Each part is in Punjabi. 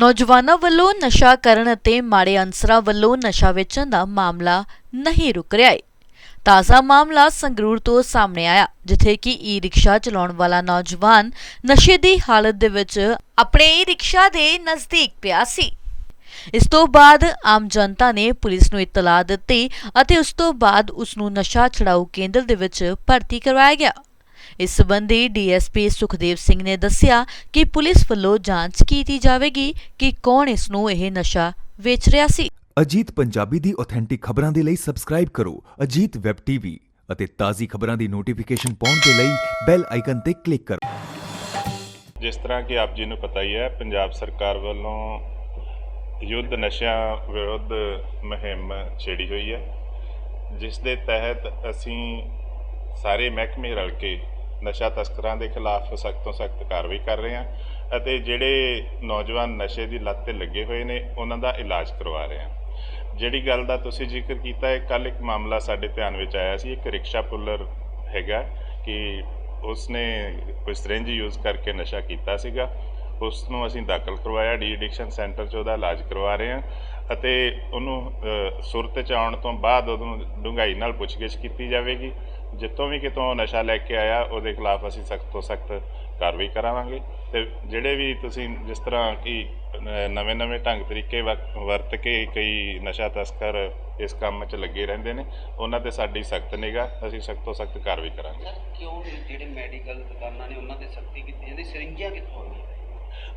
ਨੌਜਵਾਨਾਂ ਵੱਲੋਂ ਨਸ਼ਾ ਕਰਨ ਅਤੇ ਮਾੜੇ ਅਨਸਰਾਂ ਵੱਲੋਂ ਨਸ਼ਾ ਵੇਚਣ ਦਾ ਮਾਮਲਾ ਨਹੀਂ ਰੁਕ ਰਿਹਾ ਹੈ ਤਾਜ਼ਾ ਮਾਮਲਾ ਸੰਗਰੂਰ ਤੋਂ ਸਾਹਮਣੇ ਆਇਆ, ਜਿੱਥੇ ਕਿ ਈ ਰਿਕਸ਼ਾ ਚਲਾਉਣ ਵਾਲਾ ਨੌਜਵਾਨ ਨਸ਼ੇ ਦੀ ਹਾਲਤ ਦੇ ਵਿੱਚ ਆਪਣੇ ਈ ਰਿਕਸ਼ਾ ਦੇ ਨਜ਼ਦੀਕ ਪਿਆ ਸੀ। ਇਸ ਤੋਂ ਬਾਅਦ ਆਮ ਜਨਤਾ ਨੇ ਪੁਲਿਸ ਨੂੰ ਇਤਲਾਹ ਦਿੱਤੀ ਅਤੇ ਉਸ ਤੋਂ ਬਾਅਦ ਉਸ ਨੂੰ ਨਸ਼ਾ ਛਡਾਊ ਕੇਂਦਰ ਦੇ ਵਿੱਚ ਭਰਤੀ ਕਰਵਾਇਆ ਗਿਆ। ਇਸ ਸੰਬੰਧੀ ਡੀਐਸਪੀ ਸੁਖਦੇਵ ਸਿੰਘ ਨੇ ਦੱਸਿਆ ਕਿ ਪੁਲਿਸ ਵੱਲੋਂ ਜਾਂਚ ਕੀਤੀ ਜਾਵੇਗੀ ਕਿ ਕੌਣ ਇਸ ਨੂੰ ਇਹ ਨਸ਼ਾ ਵੇਚ ਰਿਹਾ ਸੀ। ਅਜੀਤ ਪੰਜਾਬੀ ਦੀ ਆਥੈਂਟਿਕ ਖਬਰਾਂ ਦੇ ਲਈ ਸਬਸਕ੍ਰਾਈਬ ਕਰੋ ਅਜੀਤ ਵੈਬ ਟੀਵੀ ਅਤੇ ਤਾਜ਼ੀ ਖਬਰਾਂ ਦੀ ਨੋਟੀਫਿਕੇਸ਼ਨ ਪਾਉਣ ਦੇ ਲਈ ਬੈਲ ਆਈਕਨ ਤੇ ਕਲਿੱਕ ਕਰੋ। ਜਿਸ ਤਰ੍ਹਾਂ ਕਿ ਆਪ ਜੀ ਨੂੰ ਪਤਾ ਹੀ ਹੈ ਪੰਜਾਬ ਸਰਕਾਰ ਵੱਲੋਂ ਯੁੱਧ ਨਸ਼ਿਆਂ ਵਿਰੁੱਧ ਮੁਹਿੰਮ ਛੇੜੀ ਹੋਈ ਹੈ। ਜਿਸ ਦੇ ਤਹਿਤ ਅਸੀਂ ਸਾਰੇ ਮਹਿਕਮੇ ਰਲ ਕੇ ਨਸ਼ਾ ਤਸਕਰਾਂ ਦੇ ਖਿਲਾਫ ਸਖਤ ਤੋਂ ਸਖਤ ਕਾਰਵਾਈ ਕਰ ਰਹੇ ਹਾਂ ਅਤੇ ਜਿਹੜੇ ਨੌਜਵਾਨ ਨਸ਼ੇ ਦੀ ਲੱਤ ਤੇ ਲੱਗੇ ਹੋਏ ਨੇ, ਉਹਨਾਂ ਦਾ ਇਲਾਜ ਕਰਵਾ ਰਹੇ ਹਾਂ। ਜਿਹੜੀ ਗੱਲ ਦਾ ਤੁਸੀਂ ਜ਼ਿਕਰ ਕੀਤਾ ਹੈ ਕੱਲ ਇੱਕ ਮਾਮਲਾ ਸਾਡੇ ਧਿਆਨ ਵਿੱਚ ਆਇਆ ਸੀ, ਇੱਕ ਰਿਕਸ਼ਾ ਪੁੱਲਰ ਹੈਗਾ ਕਿ ਉਸਨੇ ਕੋਈ ਸਰਿੰਜ ਯੂਜ਼ ਕਰਕੇ ਨਸ਼ਾ ਕੀਤਾ ਸੀਗਾ। ਉਸ ਨੂੰ ਅਸੀਂ ਦਾਖਲ ਕਰਵਾਇਆ, ਡੀ ਐਡਿਕਸ਼ਨ ਸੈਂਟਰ 'ਚ ਉਹਦਾ ਇਲਾਜ ਕਰਵਾ ਰਹੇ ਹਾਂ ਅਤੇ ਉਹਨੂੰ ਸੁਰਤ 'ਚ ਆਉਣ ਤੋਂ ਬਾਅਦ ਉਹਨੂੰ ਡੂੰਘਾਈ ਨਾਲ ਪੁੱਛਗਿੱਛ ਕੀਤੀ ਜਾਵੇਗੀ। ਜਿੱਥੋਂ ਵੀ ਕਿਤੋਂ ਨਸ਼ਾ ਲੈ ਕੇ ਆਇਆ ਉਹਦੇ ਖਿਲਾਫ ਅਸੀਂ ਸਖਤ ਤੋਂ ਸਖਤ ਕਾਰਵਾਈ ਕਰਾਵਾਂਗੇ। ਤੇ ਜਿਹੜੇ ਵੀ ਤੁਸੀਂ ਜਿਸ ਤਰ੍ਹਾਂ ਕਿ ਨਵੇਂ ਨਵੇਂ ਢੰਗ ਤਰੀਕੇ ਵਰਤ ਕੇ ਕਈ ਨਸ਼ਾ ਤਸਕਰ ਇਸ ਕੰਮ 'ਚ ਲੱਗੇ ਰਹਿੰਦੇ ਨੇ ਉਹਨਾਂ ਤੇ ਸਾਡੀ ਸਖਤ ਨਿਗਾਹ ਅਸੀਂ ਸਖਤ ਤੋਂ ਸਖਤ ਕਾਰਵਾਈ ਕਰਾਂਗੇ। ਸਰ ਕਿਉਂ ਨਹੀਂ? ਜਿਹੜੇ ਮੈਡੀਕਲ ਦੁਕਾਨਾਂ ਨੇ ਉਹਨਾਂ ਤੇ ਸਖਤੀ ਕੀਤੀ ਜਾਂਦੀ ਸਿਰਿੰਜਾਂ ਕਿੱਥੋਂ ਆਉਂਦੀਆਂ?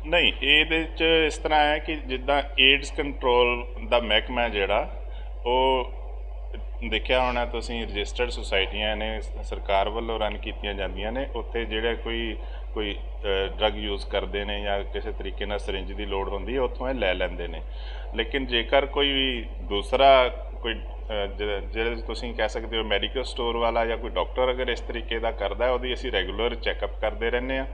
ਨਹੀਂ ਇਹਦੇ 'ਚ ਇਸ ਤਰ੍ਹਾਂ ਹੈ ਕਿ ਜਿੱਦਾਂ ਏਡਸ ਕੰਟਰੋਲ ਦਾ ਮਹਿਕਮਾ ਜਿਹੜਾ ਉਹ ਦੇਖਿਆ ਹੋਣਾ ਤੁਸੀਂ ਰਜਿਸਟਰਡ ਸੁਸਾਇਟੀਆਂ ਨੇ ਸਰਕਾਰ ਵੱਲੋਂ ਰਨ ਕੀਤੀਆਂ ਜਾਂਦੀਆਂ ਨੇ ਉੱਥੇ ਜਿਹੜਾ ਕੋਈ ਕੋਈ ਡਰੱਗ ਯੂਜ਼ ਕਰਦੇ ਨੇ ਜਾਂ ਕਿਸੇ ਤਰੀਕੇ ਨਾਲ ਸਿਰਿੰਜ ਦੀ ਲੋੜ ਹੁੰਦੀ ਹੈ ਉੱਥੋਂ ਇਹ ਲੈ ਲੈਂਦੇ ਨੇ। ਲੇਕਿਨ ਜੇਕਰ ਕੋਈ ਵੀ ਦੂਸਰਾ ਕੋਈ ਜਿਹੜੇ ਤੁਸੀਂ ਕਹਿ ਸਕਦੇ ਹੋ ਮੈਡੀਕਲ ਸਟੋਰ ਵਾਲਾ ਜਾਂ ਕੋਈ ਡਾਕਟਰ ਅਗਰ ਇਸ ਤਰੀਕੇ ਦਾ ਕਰਦਾ ਹੈ ਉਹਦੀ ਅਸੀਂ ਰੈਗੂਲਰ ਚੈੱਕਅਪ ਕਰਦੇ ਰਹਿੰਦੇ ਆ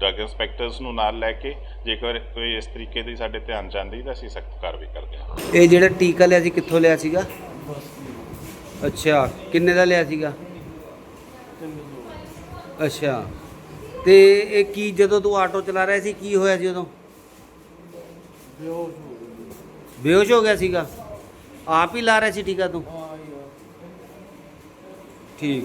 ਡਰੱਗ ਇੰਸਪੈਕਟਰਸ ਨੂੰ ਨਾਲ ਲੈ ਕੇ ਜੇਕਰ ਕੋਈ ਇਸ ਤਰੀਕੇ ਦੀ ਸਾਡੇ ਧਿਆਨ ਚ ਆਉਂਦੀ ਤਾਂ ਅਸੀਂ ਸਖਤ ਕਾਰਵਾਈ ਕਰਦੇ ਹਾਂ। ਇਹ ਜਿਹੜਾ ਟੀਕਾ ਲਿਆ ਸੀ ਕਿੱਥੋਂ ਲਿਆ ਸੀਗਾ? ਅੱਛਾ ਕਿੰਨੇ ਦਾ ਲਿਆ ਸੀਗਾ? ਅੱਛਾ ਤੇ ਇਹ ਕੀ ਜਦੋਂ ਤੂੰ ਆਟੋ ਚਲਾ ਰਿਹਾ ਸੀ ਕੀ ਹੋਇਆ ਸੀ ਉਦੋਂ? ਬੇਹੋਸ਼ ਹੋ ਗਿਆ ਸੀਗਾ। ਆਪ ਹੀ ਲਾ ਰਿਹਾ ਸੀ ਟੀਕਾ ਤੂੰ? ਠੀਕ।